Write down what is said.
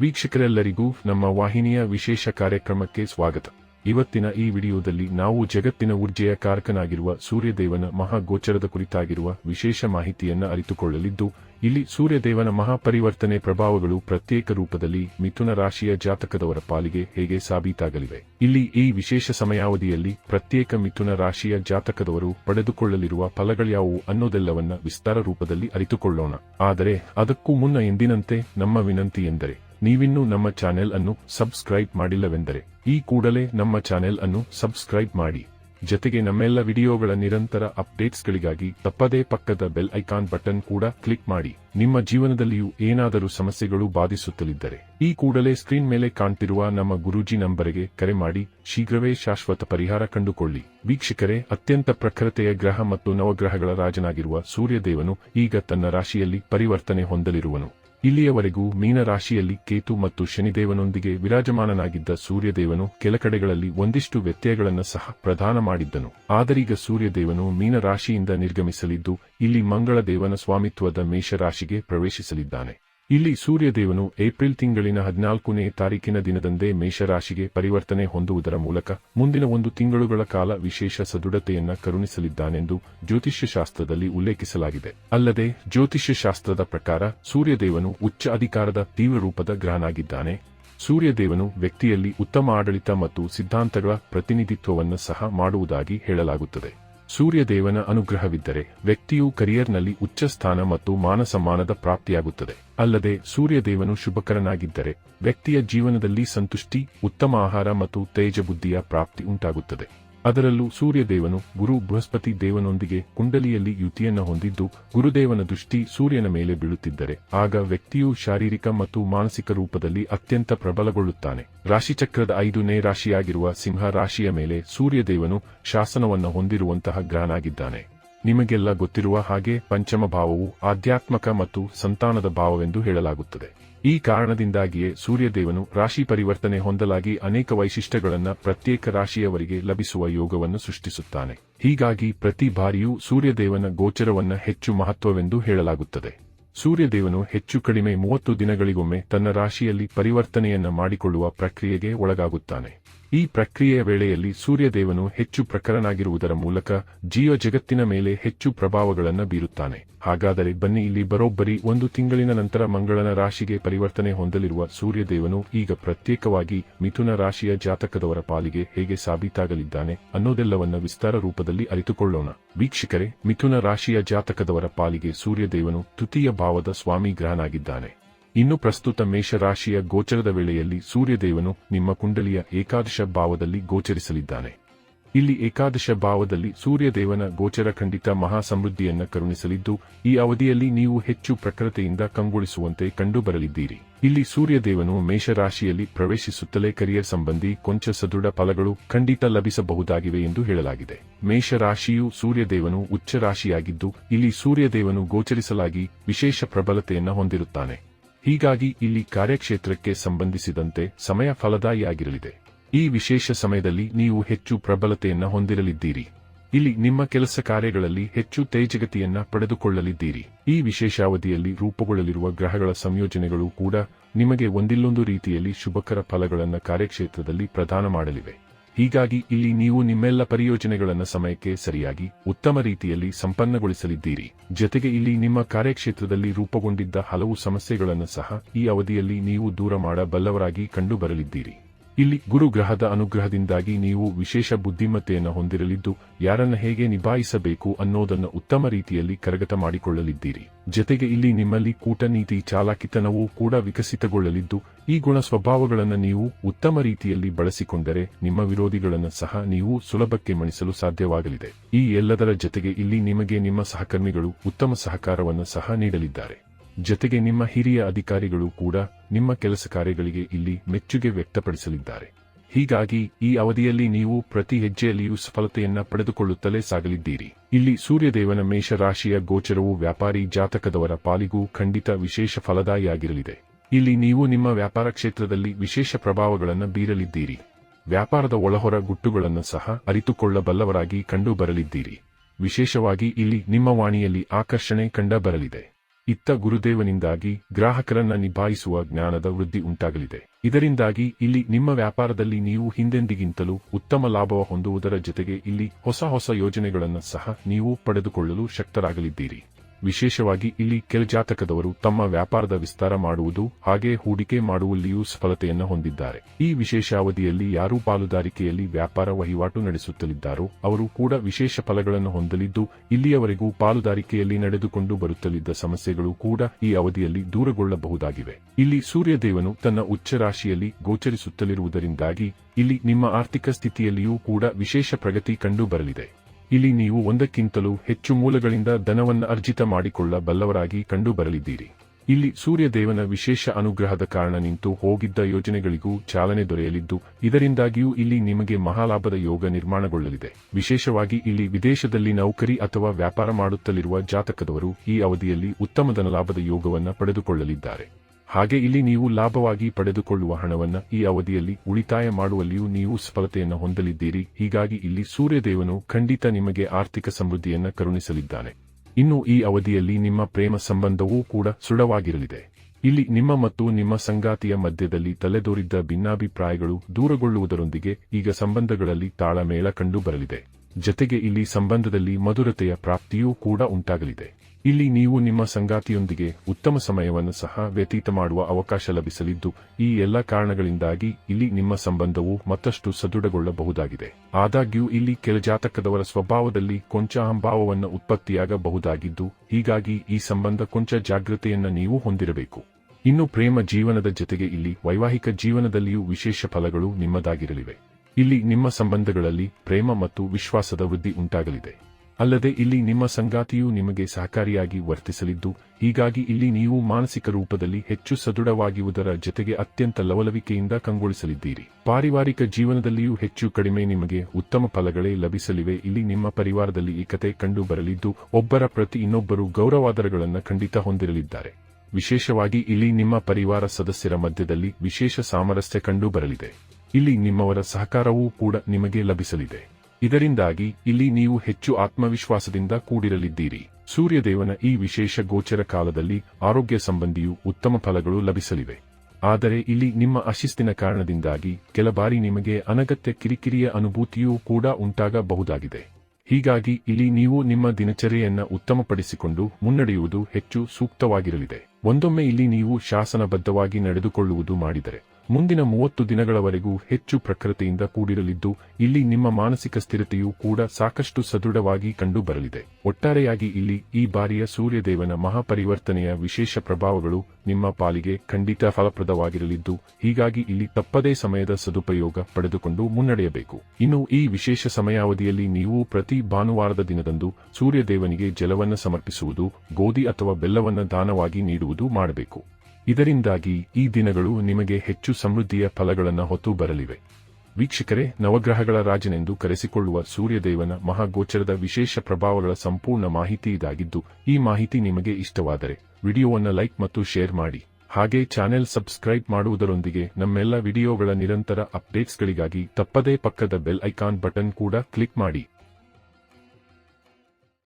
ವೀಕ್ಷಕರೆಲ್ಲರಿಗೂ ನಮ್ಮ ವಾಹಿನಿಯ ವಿಶೇಷ ಕಾರ್ಯಕ್ರಮಕ್ಕೆ ಸ್ವಾಗತ. ಇವತ್ತಿನ ಈ ವಿಡಿಯೋದಲ್ಲಿ ನಾವು ಜಗತ್ತಿನ ಊರ್ಜೆಯ ಕಾರಕನಾಗಿರುವ ಸೂರ್ಯದೇವನ ಮಹಾಗೋಚರದ ಕುರಿತಾಗಿರುವ ವಿಶೇಷ ಮಾಹಿತಿಯನ್ನು ಅರಿತುಕೊಳ್ಳಲಿದ್ದು ಇಲ್ಲಿ ಸೂರ್ಯದೇವನ ಮಹಾಪರಿವರ್ತನೆ ಪ್ರಭಾವಗಳು ಪ್ರತ್ಯೇಕ ರೂಪದಲ್ಲಿ ಮಿಥುನ ರಾಶಿಯ ಜಾತಕದವರ ಪಾಲಿಗೆ ಹೇಗೆ ಸಾಬೀತಾಗಲಿವೆ. ಇಲ್ಲಿ ಈ ವಿಶೇಷ ಸಮಯಾವಧಿಯಲ್ಲಿ ಪ್ರತ್ಯೇಕ ಮಿಥುನ ರಾಶಿಯ ಜಾತಕದವರು ಪಡೆದುಕೊಳ್ಳಲಿರುವ ಫಲಗಳ್ಯಾವುವು ಅನ್ನೋದೆಲ್ಲವನ್ನ ವಿಸ್ತಾರ ರೂಪದಲ್ಲಿ ಅರಿತುಕೊಳ್ಳೋಣ. ಆದರೆ ಅದಕ್ಕೂ ಮುನ್ನ ಎಂದಿನಂತೆ ನಮ್ಮ ವಿನಂತಿ ಎಂದರೆ, ನೀವಿನ್ನೂ ನಮ್ಮ ಚಾನೆಲ್ ಅನ್ನು ಸಬ್ಸ್ಕ್ರೈಬ್ ಮಾಡಿಲ್ಲವೆಂದರೆ, ಈ ಕೂಡಲೇ ನಮ್ಮ ಚಾನೆಲ್ ಅನ್ನು ಸಬ್ಸ್ಕ್ರೈಬ್ ಮಾಡಿ. ಜತೆಗೆ ನಮ್ಮೆಲ್ಲ ವಿಡಿಯೋಗಳ ನಿರಂತರ ಅಪ್ಡೇಟ್ಸ್ಗಳಿಗಾಗಿ ತಪ್ಪದೇ ಪಕ್ಕದ ಬೆಲ್ ಐಕಾನ್ ಬಟನ್ ಕೂಡ ಕ್ಲಿಕ್ ಮಾಡಿ. ನಿಮ್ಮ ಜೀವನದಲ್ಲಿಯೂ ಏನಾದರೂ ಸಮಸ್ಯೆಗಳು ಬಾಧಿಸುತ್ತಲಿದ್ದರೆ, ಈ ಕೂಡಲೇ ಸ್ಕ್ರೀನ್ ಮೇಲೆ ಕಾಣ್ತಿರುವ ನಮ್ಮ ಗುರೂಜಿ ನಂಬರಿಗೆ ಕರೆ ಮಾಡಿ, ಶೀಘ್ರವೇ ಶಾಶ್ವತ ಪರಿಹಾರ ಕಂಡುಕೊಳ್ಳಿ. ವೀಕ್ಷಕರೇ, ಅತ್ಯಂತ ಪ್ರಖರತೆಯ ಗ್ರಹ ಮತ್ತು ನವಗ್ರಹಗಳ ರಾಜನಾಗಿರುವ ಸೂರ್ಯದೇವನು ಈಗ ತನ್ನ ರಾಶಿಯಲ್ಲಿ ಪರಿವರ್ತನೆ ಹೊಂದಲಿರುವನು. ಇಲ್ಲಿಯವರೆಗೂ ಮೀನರಾಶಿಯಲ್ಲಿ ಕೇತು ಮತ್ತು ಶನಿದೇವನೊಂದಿಗೆ ವಿರಾಜಮಾನನಾಗಿದ್ದ ಸೂರ್ಯದೇವನು ಕೆಲ ಕಡೆಗಳಲ್ಲಿ ಒಂದಿಷ್ಟು ವ್ಯತ್ಯಯಗಳನ್ನು ಸಹ ಪ್ರದಾನ ಮಾಡಿದ್ದನು. ಆದರೀಗ ಸೂರ್ಯದೇವನು ಮೀನರಾಶಿಯಿಂದ ನಿರ್ಗಮಿಸಲಿದ್ದು, ಇಲ್ಲಿ ಮಂಗಳ ದೇವನ ಸ್ವಾಮಿತ್ವದ ಮೇಷರಾಶಿಗೆ ಪ್ರವೇಶಿಸಲಿದ್ದಾನೆ. ಇಲ್ಲಿ ಸೂರ್ಯದೇವನು ಏಪ್ರಿಲ್ ತಿಂಗಳಿನ ಹದಿನಾಲ್ಕನೇ ತಾರೀಕಿನ ದಿನದಂದೇ ಮೇಷರಾಶಿಗೆ ಪರಿವರ್ತನೆ ಹೊಂದುವುದರ ಮೂಲಕ ಮುಂದಿನ ಒಂದು ತಿಂಗಳುಗಳ ಕಾಲ ವಿಶೇಷ ಸದೃಢತೆಯನ್ನ ಕರುಣಿಸಲಿದ್ದಾನೆಂದು ಜ್ಯೋತಿಷ್ಯ ಶಾಸ್ತ್ರದಲ್ಲಿ ಉಲ್ಲೇಖಿಸಲಾಗಿದೆ. ಅಲ್ಲದೆ ಜ್ಯೋತಿಷ್ಯ ಶಾಸ್ತ್ರದ ಪ್ರಕಾರ ಸೂರ್ಯದೇವನು ಉಚ್ಚ ಅಧಿಕಾರದ ತೀವ್ರ ರೂಪದ ಗ್ರಹನಾಗಿದ್ದಾನೆ. ಸೂರ್ಯದೇವನು ವ್ಯಕ್ತಿಯಲ್ಲಿ ಉತ್ತಮ ಆಡಳಿತ ಮತ್ತು ಸಿದ್ಧಾಂತಗಳ ಪ್ರತಿನಿಧಿತ್ವವನ್ನು ಸಹ ಮಾಡುವುದಾಗಿ ಹೇಳಲಾಗುತ್ತದೆ. ಸೂರ್ಯದೇವನ ಅನುಗ್ರಹವಿದ್ದರೆ ವ್ಯಕ್ತಿಯು ಕರಿಯರ್ನಲ್ಲಿ ಉಚ್ಚ ಸ್ಥಾನ ಮತ್ತು ಮಾನಸಮಾನದ ಪ್ರಾಪ್ತಿಯಾಗುತ್ತದೆ. ಅಲ್ಲದೆ ಸೂರ್ಯದೇವನು ಶುಭಕರನಾಗಿದ್ದರೆ ವ್ಯಕ್ತಿಯ ಜೀವನದಲ್ಲಿ ಸಂತುಷ್ಟಿ, ಉತ್ತಮ ಆಹಾರ ಮತ್ತು ತೇಜ ಬುದ್ಧಿಯ ಪ್ರಾಪ್ತಿ ಉಂಟಾಗುತ್ತದೆ. ಅದರಲ್ಲೂ ಸೂರ್ಯದೇವನು ಗುರು ಬೃಹಸ್ಪತಿ ದೇವನೊಂದಿಗೆ ಕುಂಡಲಿಯಲ್ಲಿ ಯುತಿಯನ್ನ ಹೊಂದಿದ್ದು ಗುರುದೇವನ ದೃಷ್ಟಿ ಸೂರ್ಯನ ಮೇಲೆ ಬೀಳುತ್ತಿದ್ದರೆ ಆಗ ವ್ಯಕ್ತಿಯು ಶಾರೀರಿಕ ಮತ್ತು ಮಾನಸಿಕ ರೂಪದಲ್ಲಿ ಅತ್ಯಂತ ಪ್ರಬಲಗೊಳ್ಳುತ್ತಾನೆ. ರಾಶಿಚಕ್ರದ ಐದನೇ ರಾಶಿಯಾಗಿರುವ ಸಿಂಹ ರಾಶಿಯ ಮೇಲೆ ಸೂರ್ಯದೇವನು ಶಾಸನವನ್ನು ಹೊಂದಿರುವಂತಹ ಗ್ರಹನಾಗಿದ್ದಾನೆ. ನಿಮಗೆಲ್ಲ ಗೊತ್ತಿರುವ ಹಾಗೆ ಪಂಚಮ ಭಾವವು ಆಧ್ಯಾತ್ಮಕ ಮತ್ತು ಸಂತಾನದ ಭಾವವೆಂದು ಹೇಳಲಾಗುತ್ತದೆ. ಈ ಕಾರಣದಿಂದಾಗಿಯೇ ಸೂರ್ಯದೇವನು ರಾಶಿ ಪರಿವರ್ತನೆ ಹೊಂದಲಾಗಿ ಅನೇಕ ವೈಶಿಷ್ಟ್ಯಗಳನ್ನು ಪ್ರತ್ಯೇಕ ರಾಶಿಯವರಿಗೆ ಲಭಿಸುವ ಯೋಗವನ್ನು ಸೃಷ್ಟಿಸುತ್ತಾನೆ. ಹೀಗಾಗಿ ಪ್ರತಿ ಬಾರಿಯೂ ಸೂರ್ಯದೇವನ ಗೋಚರವನ್ನ ಹೆಚ್ಚು ಮಹತ್ವವೆಂದು ಹೇಳಲಾಗುತ್ತದೆ. ಸೂರ್ಯದೇವನು ಹೆಚ್ಚು ಕಡಿಮೆ ಮೂವತ್ತು ದಿನಗಳಿಗೊಮ್ಮೆ ತನ್ನ ರಾಶಿಯಲ್ಲಿ ಪರಿವರ್ತನೆಯನ್ನ ಮಾಡಿಕೊಳ್ಳುವ ಪ್ರಕ್ರಿಯೆಗೆ ಒಳಗಾಗುತ್ತಾನೆ. ಈ ಪ್ರಕ್ರಿಯೆಯ ವೇಳೆಯಲ್ಲಿ ಸೂರ್ಯದೇವನು ಹೆಚ್ಚು ಪ್ರಖರನಾಗಿರುವುದರ ಮೂಲಕ ಜೀವ ಜಗತ್ತಿನ ಮೇಲೆ ಹೆಚ್ಚು ಪ್ರಭಾವಗಳನ್ನು ಬೀರುತ್ತಾನೆ. ಹಾಗಾದರೆ ಬನ್ನಿ ಇಲ್ಲಿ ಬರೋಬ್ಬರಿ ಒಂದು ತಿಂಗಳಿನ ನಂತರ ಮಂಗಳನ ರಾಶಿಗೆ ಪರಿವರ್ತನೆ ಹೊಂದಲಿರುವ ಸೂರ್ಯದೇವನು ಈಗ ಪ್ರತ್ಯೇಕವಾಗಿ ಮಿಥುನ ರಾಶಿಯ ಜಾತಕದವರ ಪಾಲಿಗೆ ಹೇಗೆ ಸಾಬೀತಾಗಲಿದ್ದಾನೆ ಅನ್ನೋದೆಲ್ಲವನ್ನ ವಿಸ್ತಾರ ರೂಪದಲ್ಲಿ ಅರಿತುಕೊಳ್ಳೋಣ. ವೀಕ್ಷಕರೇ, ಮಿಥುನ ರಾಶಿಯ ಜಾತಕದವರ ಪಾಲಿಗೆ ಸೂರ್ಯದೇವನು ತೃತೀಯ ಭಾವದ ಸ್ವಾಮಿ ಗ್ರಹನಾಗಿದ್ದಾನೆ ಇನ್ನು ಪ್ರಸ್ತುತ ಮೇಷರಾಶಿಯ ಗೋಚರದ ವೇಳೆಯಲ್ಲಿ ಸೂರ್ಯದೇವನು ನಿಮ್ಮ ಕುಂಡಲಿಯ ಏಕಾದಶ ಭಾವದಲ್ಲಿ ಗೋಚರಿಸಲಿದ್ದಾನೆ. ಇಲ್ಲಿ ಏಕಾದಶ ಭಾವದಲ್ಲಿ ಸೂರ್ಯದೇವನ ಗೋಚರ ಖಂಡಿತ ಮಹಾ ಸಮೃದ್ಧಿಯನ್ನು ಕರುಣಿಸಲಿದ್ದು, ಈ ಅವಧಿಯಲ್ಲಿ ನೀವು ಹೆಚ್ಚು ಪ್ರಖರತೆಯಿಂದ ಕಂಗೊಳಿಸುವಂತೆ ಕಂಡುಬರಲಿದ್ದೀರಿ. ಇಲ್ಲಿ ಸೂರ್ಯದೇವನು ಮೇಷರಾಶಿಯಲ್ಲಿ ಪ್ರವೇಶಿಸುತ್ತಲೇ ಕರಿಯರ್ ಸಂಬಂಧಿ ಕೊಂಚ ಸದೃಢ ಫಲಗಳು ಖಂಡಿತ ಲಭಿಸಬಹುದಾಗಿವೆ ಎಂದು ಹೇಳಲಾಗಿದೆ. ಮೇಷರಾಶಿಯು ಸೂರ್ಯದೇವನು ಉಚ್ಚ ರಾಶಿಯಾಗಿದ್ದು ಇಲ್ಲಿ ಸೂರ್ಯದೇವನು ಗೋಚರಿಸಲಾಗಿ ವಿಶೇಷ ಪ್ರಬಲತೆಯನ್ನು ಹೊಂದಿರುತ್ತಾನೆ. ಹೀಗಾಗಿ ಇಲ್ಲಿ ಕಾರ್ಯಕ್ಷೇತ್ರಕ್ಕೆ ಸಂಬಂಧಿಸಿದಂತೆ ಸಮಯ ಫಲದಾಯಿಯಾಗಿರಲಿದೆ. ಈ ವಿಶೇಷ ಸಮಯದಲ್ಲಿ ನೀವು ಹೆಚ್ಚು ಪ್ರಬಲತೆಯನ್ನ ಹೊಂದಿರಲಿದ್ದೀರಿ. ಇಲ್ಲಿ ನಿಮ್ಮ ಕೆಲಸ ಕಾರ್ಯಗಳಲ್ಲಿ ಹೆಚ್ಚು ತೇಜಗತಿಯನ್ನ ಪಡೆದುಕೊಳ್ಳಲಿದ್ದೀರಿ. ಈ ವಿಶೇಷಾವಧಿಯಲ್ಲಿ ರೂಪುಗೊಳ್ಳಲಿರುವ ಗ್ರಹಗಳ ಸಂಯೋಜನೆಗಳು ಕೂಡ ನಿಮಗೆ ಒಂದಿಲ್ಲೊಂದು ರೀತಿಯಲ್ಲಿ ಶುಭಕರ ಫಲಗಳನ್ನು ಕಾರ್ಯಕ್ಷೇತ್ರದಲ್ಲಿ ಪ್ರದಾನ ಮಾಡಲಿವೆ. ಹೀಗಾಗಿ ಇಲ್ಲಿ ನೀವು ನಿಮ್ಮೆಲ್ಲ ಪರಿಯೋಜನೆಗಳನ್ನು ಸಮಯಕ್ಕೆ ಸರಿಯಾಗಿ, ಉತ್ತಮ ರೀತಿಯಲ್ಲಿ ಸಂಪನ್ನಗೊಳಿಸಲಿದ್ದೀರಿ. ಜತೆಗೆ ಇಲ್ಲಿ ನಿಮ್ಮ ಕಾರ್ಯಕ್ಷೇತ್ರದಲ್ಲಿ ರೂಪುಗೊಂಡಿದ್ದ ಹಲವು ಸಮಸ್ಯೆಗಳನ್ನು ಸಹ ಈ ಅವಧಿಯಲ್ಲಿ ನೀವು ದೂರ ಮಾಡಬಲ್ಲವರಾಗಿ ಕಂಡುಬರಲಿದ್ದೀರಿ. ಇಲ್ಲಿ ಗುರುಗ್ರಹದ ಅನುಗ್ರಹದಿಂದಾಗಿ ನೀವು ವಿಶೇಷ ಬುದ್ಧಿಮತ್ತೆಯನ್ನು ಹೊಂದಿರಲಿದ್ದು, ಯಾರನ್ನ ಹೇಗೆ ನಿಭಾಯಿಸಬೇಕು ಅನ್ನೋದನ್ನು ಉತ್ತಮ ರೀತಿಯಲ್ಲಿ ಕರಗತ ಮಾಡಿಕೊಳ್ಳಲಿದ್ದೀರಿ. ಜತೆಗೆ ಇಲ್ಲಿ ನಿಮ್ಮಲ್ಲಿ ಕೂಟನೀತಿ ಚಾಲಾಕಿತನವೂ ಕೂಡ ವಿಕಸಿತಗೊಳ್ಳಲಿದ್ದು, ಈ ಗುಣ ಸ್ವಭಾವಗಳನ್ನು ನೀವು ಉತ್ತಮ ರೀತಿಯಲ್ಲಿ ಬಳಸಿಕೊಂಡರೆ ನಿಮ್ಮ ವಿರೋಧಿಗಳನ್ನು ಸಹ ನೀವು ಸುಲಭಕ್ಕೆ ಮಣಿಸಲು ಸಾಧ್ಯವಾಗಲಿದೆ. ಈ ಎಲ್ಲದರ ಜತೆಗೆ ಇಲ್ಲಿ ನಿಮಗೆ ನಿಮ್ಮ ಸಹಕರ್ಮಿಗಳು ಉತ್ತಮ ಸಹಕಾರವನ್ನು ಸಹ ನೀಡಲಿದ್ದಾರೆ. ಜತೆಗೆ ನಿಮ್ಮ ಹಿರಿಯ ಅಧಿಕಾರಿಗಳು ಕೂಡ ನಿಮ್ಮ ಕೆಲಸ ಕಾರ್ಯಗಳಿಗೆ ಇಲ್ಲಿ ಮೆಚ್ಚುಗೆ ವ್ಯಕ್ತಪಡಿಸಲಿದ್ದಾರೆ. ಹೀಗಾಗಿ ಈ ಅವಧಿಯಲ್ಲಿ ನೀವು ಪ್ರತಿ ಹೆಜ್ಜೆಯಲ್ಲಿಯೂ ಸಫಲತೆಯನ್ನ ಪಡೆದುಕೊಳ್ಳುತ್ತಲೇ ಸಾಗಲಿದ್ದೀರಿ. ಇಲ್ಲಿ ಸೂರ್ಯದೇವನ ಮೇಷರಾಶಿಯ ಗೋಚರವು ವ್ಯಾಪಾರಿ ಜಾತಕದವರ ಪಾಲಿಗೂ ಖಂಡಿತ ವಿಶೇಷ ಫಲದಾಯಿಯಾಗಿರಲಿದೆ. ಇಲ್ಲಿ ನೀವು ನಿಮ್ಮ ವ್ಯಾಪಾರ ಕ್ಷೇತ್ರದಲ್ಲಿ ವಿಶೇಷ ಪ್ರಭಾವಗಳನ್ನು ಬೀರಲಿದ್ದೀರಿ. ವ್ಯಾಪಾರದ ಒಳಹೊರ ಗುಟ್ಟುಗಳನ್ನು ಸಹ ಅರಿತುಕೊಳ್ಳಬಲ್ಲವರಾಗಿ ಕಂಡುಬರಲಿದ್ದೀರಿ. ವಿಶೇಷವಾಗಿ ಇಲ್ಲಿ ನಿಮ್ಮ ವಾಣಿಯಲ್ಲಿ ಆಕರ್ಷಣೆ ಕಂಡಬರಲಿದೆ. ಇತ್ತ ಗುರುದೇವನಿಂದಾಗಿ ಗ್ರಾಹಕರನ್ನ ನಿಭಾಯಿಸುವ ಜ್ಞಾನದ ವೃದ್ಧಿ ಉಂಟಾಗಲಿದೆ. ಇದರಿಂದಾಗಿ ಇಲ್ಲಿ ನಿಮ್ಮ ವ್ಯಾಪಾರದಲ್ಲಿ ನೀವು ಹಿಂದೆಂದಿಗಿಂತಲೂ ಉತ್ತಮ ಲಾಭ ಹೊಂದುವುದರ ಜೊತೆಗೆ ಇಲ್ಲಿ ಹೊಸ ಹೊಸ ಯೋಜನೆಗಳನ್ನು ಸಹ ನೀವು ಪಡೆದುಕೊಳ್ಳಲು ಶಕ್ತರಾಗಲಿದ್ದೀರಿ. ವಿಶೇಷವಾಗಿ ಇಲ್ಲಿ ಕೆಳಜಾತಕದವರು ತಮ್ಮ ವ್ಯಾಪಾರದ ವಿಸ್ತಾರ ಮಾಡುವುದು, ಹಾಗೆ ಹೂಡಿಕೆ ಮಾಡುವಲ್ಲಿಯೂ ಸಫಲತೆಯನ್ನು ಹೊಂದಿದ್ದಾರೆ. ಈ ವಿಶೇಷ ಅವಧಿಯಲ್ಲಿ ಯಾರೂ ಪಾಲುದಾರಿಕೆಯಲ್ಲಿ ವ್ಯಾಪಾರ ವಹಿವಾಟು ನಡೆಸುತ್ತಲಿದ್ದಾರೋ, ಅವರು ಕೂಡ ವಿಶೇಷ ಫಲಗಳನ್ನು ಹೊಂದಲಿದ್ದು, ಇಲ್ಲಿಯವರೆಗೂ ಪಾಲುದಾರಿಕೆಯಲ್ಲಿ ನಡೆದುಕೊಂಡು ಬರುತ್ತಲಿದ್ದ ಸಮಸ್ಯೆಗಳು ಕೂಡ ಈ ಅವಧಿಯಲ್ಲಿ ದೂರಗೊಳ್ಳಬಹುದಾಗಿವೆ. ಇಲ್ಲಿ ಸೂರ್ಯದೇವನು ತನ್ನ ಉಚ್ಚ ರಾಶಿಯಲ್ಲಿ ಗೋಚರಿಸುತ್ತಲಿರುವುದರಿಂದಾಗಿ, ಇಲ್ಲಿ ನಿಮ್ಮ ಆರ್ಥಿಕ ಸ್ಥಿತಿಯಲ್ಲಿಯೂ ಕೂಡ ವಿಶೇಷ ಪ್ರಗತಿ ಕಂಡು ಬರಲಿದೆ ಇಲ್ಲಿ ನೀವು ಒಂದಕ್ಕಿಂತಲೂ ಹೆಚ್ಚು ಮೂಲಗಳಿಂದ ಧನವನ್ನು ಅರ್ಜಿತ ಮಾಡಿಕೊಳ್ಳಬಲ್ಲವರಾಗಿ ಕಂಡು ಬರಲಿದ್ದೀರಿ ಇಲ್ಲಿ ಸೂರ್ಯದೇವನ ವಿಶೇಷ ಅನುಗ್ರಹದ ಕಾರಣ ನಿಂತು ಹೋಗಿದ್ದ ಯೋಜನೆಗಳಿಗೂ ಚಾಲನೆ ದೊರೆಯಲಿದ್ದು, ಇದರಿಂದಾಗಿಯೂ ಇಲ್ಲಿ ನಿಮಗೆ ಮಹಾಲಾಭದ ಯೋಗ ನಿರ್ಮಾಣಗೊಳ್ಳಲಿದೆ. ವಿಶೇಷವಾಗಿ ಇಲ್ಲಿ ವಿದೇಶದಲ್ಲಿ ನೌಕರಿ ಅಥವಾ ವ್ಯಾಪಾರ ಮಾಡುತ್ತಲಿರುವ ಜಾತಕದವರು ಈ ಅವಧಿಯಲ್ಲಿ ಉತ್ತಮ ಧನಲಾಭದ ಯೋಗವನ್ನು ಪಡೆದುಕೊಳ್ಳಲಿದ್ದಾರೆ. ಹಾಗೆ ಇಲ್ಲಿ ನೀವು ಲಾಭವಾಗಿ ಪಡೆದುಕೊಳ್ಳುವ ಹಣವನ್ನು ಈ ಅವಧಿಯಲ್ಲಿ ಉಳಿತಾಯ ಮಾಡುವಲ್ಲಿಯೂ ನೀವು ಸಫಲತೆಯನ್ನು ಹೊಂದಲಿದ್ದೀರಿ. ಹೀಗಾಗಿ ಇಲ್ಲಿ ಸೂರ್ಯದೇವನು ಖಂಡಿತ ನಿಮಗೆ ಆರ್ಥಿಕ ಸಮೃದ್ಧಿಯನ್ನು ಕರುಣಿಸಲಿದ್ದಾನೆ. ಇನ್ನು ಈ ಅವಧಿಯಲ್ಲಿ ನಿಮ್ಮ ಪ್ರೇಮ ಸಂಬಂಧವೂ ಕೂಡ ಸುಡವಾಗಿರಲಿದೆ. ಇಲ್ಲಿ ನಿಮ್ಮ ಮತ್ತು ನಿಮ್ಮ ಸಂಗಾತಿಯ ಮಧ್ಯದಲ್ಲಿ ತಲೆದೋರಿದ್ದ ಭಿನ್ನಾಭಿಪ್ರಾಯಗಳು ದೂರಗೊಳ್ಳುವುದರೊಂದಿಗೆ ಈಗ ಸಂಬಂಧಗಳಲ್ಲಿ ತಾಳಮೇಳ ಕಂಡುಬರಲಿದೆ. ಜತೆಗೆ ಇಲ್ಲಿ ಸಂಬಂಧದಲ್ಲಿ ಮಧುರತೆಯ ಪ್ರಾಪ್ತಿಯೂ ಕೂಡ ಉಂಟಾಗಲಿದೆ. ಇಲ್ಲಿ ನೀವು ನಿಮ್ಮ ಸಂಗಾತಿಯೊಂದಿಗೆ ಉತ್ತಮ ಸಮಯವನ್ನು ಸಹ ವ್ಯತೀತ ಮಾಡುವ ಅವಕಾಶ ಲಭಿಸಲಿದ್ದು, ಈ ಎಲ್ಲ ಕಾರಣಗಳಿಂದಾಗಿ ಇಲ್ಲಿ ನಿಮ್ಮ ಸಂಬಂಧವು ಮತ್ತಷ್ಟು ಸದೃಢಗೊಳ್ಳಬಹುದಾಗಿದೆ. ಆದಾಗ್ಯೂ, ಇಲ್ಲಿ ಕೆಲ ಜಾತಕದವರ ಸ್ವಭಾವದಲ್ಲಿ ಕೊಂಚ ಅಹಂಭಾವವನ್ನು ಉತ್ಪತ್ತಿಯಾಗಬಹುದಾಗಿದ್ದು, ಹೀಗಾಗಿ ಈ ಸಂಬಂಧ ಕೊಂಚ ಜಾಗೃತೆಯನ್ನು ನೀವು ಹೊಂದಿರಬೇಕು. ಇನ್ನು ಪ್ರೇಮ ಜೀವನದ ಜೊತೆಗೆ ಇಲ್ಲಿ ವೈವಾಹಿಕ ಜೀವನದಲ್ಲಿಯೂ ವಿಶೇಷ ಫಲಗಳು ನಿಮ್ಮದಾಗಿರಲಿವೆ. ಇಲ್ಲಿ ನಿಮ್ಮ ಸಂಬಂಧಗಳಲ್ಲಿ ಪ್ರೇಮ ಮತ್ತು ವಿಶ್ವಾಸದ ವೃದ್ಧಿ ಉಂಟಾಗಲಿದೆ. ಅಲ್ಲದೆ ಇಲ್ಲಿ ನಿಮ್ಮ ಸಂಗಾತಿಯು ನಿಮಗೆ ಸಹಕಾರಿಯಾಗಿ ವರ್ತಿಸಲಿದ್ದು, ಹೀಗಾಗಿ ಇಲ್ಲಿ ನೀವು ಮಾನಸಿಕ ರೂಪದಲ್ಲಿ ಹೆಚ್ಚು ಸದೃಢವಾಗಿರುವುದರ ಜೊತೆಗೆ ಅತ್ಯಂತ ಲವಲವಿಕೆಯಿಂದ ಕಂಗೊಳಿಸಲಿದ್ದೀರಿ. ಪಾರಿವಾರಿಕ ಜೀವನದಲ್ಲಿಯೂ ಹೆಚ್ಚು ಕಡಿಮೆ ನಿಮಗೆ ಉತ್ತಮ ಫಲಗಳೇ ಲಭಿಸಲಿವೆ. ಇಲ್ಲಿ ನಿಮ್ಮ ಪರಿವಾರದಲ್ಲಿ ಏಕತೆ ಕಂಡು ಬರಲಿದ್ದು ಒಬ್ಬರ ಪ್ರತಿ ಇನ್ನೊಬ್ಬರು ಗೌರವಾದರಗಳನ್ನು ಖಂಡಿತ ಹೊಂದಿರಲಿದ್ದಾರೆ. ವಿಶೇಷವಾಗಿ ಇಲ್ಲಿ ನಿಮ್ಮ ಪರಿವಾರ ಸದಸ್ಯರ ಮಧ್ಯದಲ್ಲಿ ವಿಶೇಷ ಸಾಮರಸ್ಯ ಕಂಡು ಬರಲಿದೆ ಇಲ್ಲಿ ನಿಮ್ಮವರ ಸಹಕಾರವೂ ಕೂಡ ನಿಮಗೆ ಲಭಿಸಲಿದೆ. ಇದರಿಂದಾಗಿ ಇಲ್ಲಿ ನೀವು ಹೆಚ್ಚು ಆತ್ಮವಿಶ್ವಾಸದಿಂದ ಕೂಡಿರಲಿದ್ದೀರಿ. ಸೂರ್ಯದೇವನ ಈ ವಿಶೇಷ ಗೋಚರ ಕಾಲದಲ್ಲಿ ಆರೋಗ್ಯ ಸಂಬಂಧಿಯು ಉತ್ತಮ ಫಲಗಳು ಲಭಿಸಲಿವೆ. ಆದರೆ ಇಲ್ಲಿ ನಿಮ್ಮ ಅಶಿಸ್ತಿನ ಕಾರಣದಿಂದಾಗಿ ಕೆಲ ಬಾರಿ ನಿಮಗೆ ಅನಗತ್ಯ ಕಿರಿಕಿರಿಯ ಅನುಭೂತಿಯೂ ಕೂಡ ಉಂಟಾಗಬಹುದಾಗಿದೆ. ಹೀಗಾಗಿ ಇಲ್ಲಿ ನೀವು ನಿಮ್ಮ ದಿನಚರಿಯನ್ನ ಉತ್ತಮಪಡಿಸಿಕೊಂಡು ಮುನ್ನಡೆಯುವುದು ಹೆಚ್ಚು ಸೂಕ್ತವಾಗಿರಲಿದೆ. ಒಂದೊಮ್ಮೆ ಇಲ್ಲಿ ನೀವು ಶಾಸನಬದ್ಧವಾಗಿ ನಡೆದುಕೊಳ್ಳುವುದು ಮಾಡಿದರೆ ಮುಂದಿನ ಮೂವತ್ತು ದಿನಗಳವರೆಗೂ ಹೆಚ್ಚು ಪ್ರಖರತೆಯಿಂದ ಕೂಡಿರಲಿದ್ದು, ಇಲ್ಲಿ ನಿಮ್ಮ ಮಾನಸಿಕ ಸ್ಥಿರತೆಯೂ ಕೂಡ ಸಾಕಷ್ಟು ಸದೃಢವಾಗಿ ಕಂಡುಬರಲಿದೆ. ಒಟ್ಟಾರೆಯಾಗಿ ಇಲ್ಲಿ ಈ ಬಾರಿಯ ಸೂರ್ಯದೇವನ ಮಹಾಪರಿವರ್ತನೆಯ ವಿಶೇಷ ಪ್ರಭಾವಗಳು ನಿಮ್ಮ ಪಾಲಿಗೆ ಖಂಡಿತ ಫಲಪ್ರದವಾಗಿರಲಿದ್ದು, ಹೀಗಾಗಿ ಇಲ್ಲಿ ತಪ್ಪದೇ ಸಮಯದ ಸದುಪಯೋಗ ಪಡೆದುಕೊಂಡು ಮುನ್ನಡೆಯಬೇಕು. ಇನ್ನು ಈ ವಿಶೇಷ ಸಮಯಾವಧಿಯಲ್ಲಿ ನೀವು ಪ್ರತಿ ಭಾನುವಾರದ ದಿನದಂದು ಸೂರ್ಯದೇವನಿಗೆ ಜಲವನ್ನು ಸಮರ್ಪಿಸುವುದು, ಗೋಧಿ ಅಥವಾ ಬೆಲ್ಲವನ್ನು ದಾನವಾಗಿ ನೀಡುವುದು ಮಾಡಬೇಕು. ಇದರಿಂದಾಗಿ ಈ ದಿನಗಳು ನಿಮಗೆ ಹೆಚ್ಚು ಸಮೃದ್ಧಿಯ ಫಲಗಳನ್ನು ಹೊತ್ತು ಬರಲಿವೆ. ವೀಕ್ಷಕರೇ, ನವಗ್ರಹಗಳ ರಾಜನೆಂದು ಕರೆಸಿಕೊಳ್ಳುವ ಸೂರ್ಯದೇವನ ಮಹಾಗೋಚರದ ವಿಶೇಷ ಪ್ರಭಾವಗಳ ಸಂಪೂರ್ಣ ಮಾಹಿತಿ ಇದಾಗಿದ್ದು, ಈ ಮಾಹಿತಿ ನಿಮಗೆ ಇಷ್ಟವಾದರೆ ವಿಡಿಯೋವನ್ನು ಲೈಕ್ ಮತ್ತು ಶೇರ್ ಮಾಡಿ. ಹಾಗೆ ಚಾನೆಲ್ ಸಬ್ಸ್ಕ್ರೈಬ್ ಮಾಡುವುದರೊಂದಿಗೆ ನಮ್ಮೆಲ್ಲ ವಿಡಿಯೋಗಳ ನಿರಂತರ ಅಪ್ಡೇಟ್ಸ್ಗಳಿಗಾಗಿ ತಪ್ಪದೇ ಪಕ್ಕದ ಬೆಲ್ ಐಕಾನ್ ಬಟನ್ ಕೂಡ ಕ್ಲಿಕ್ ಮಾಡಿ.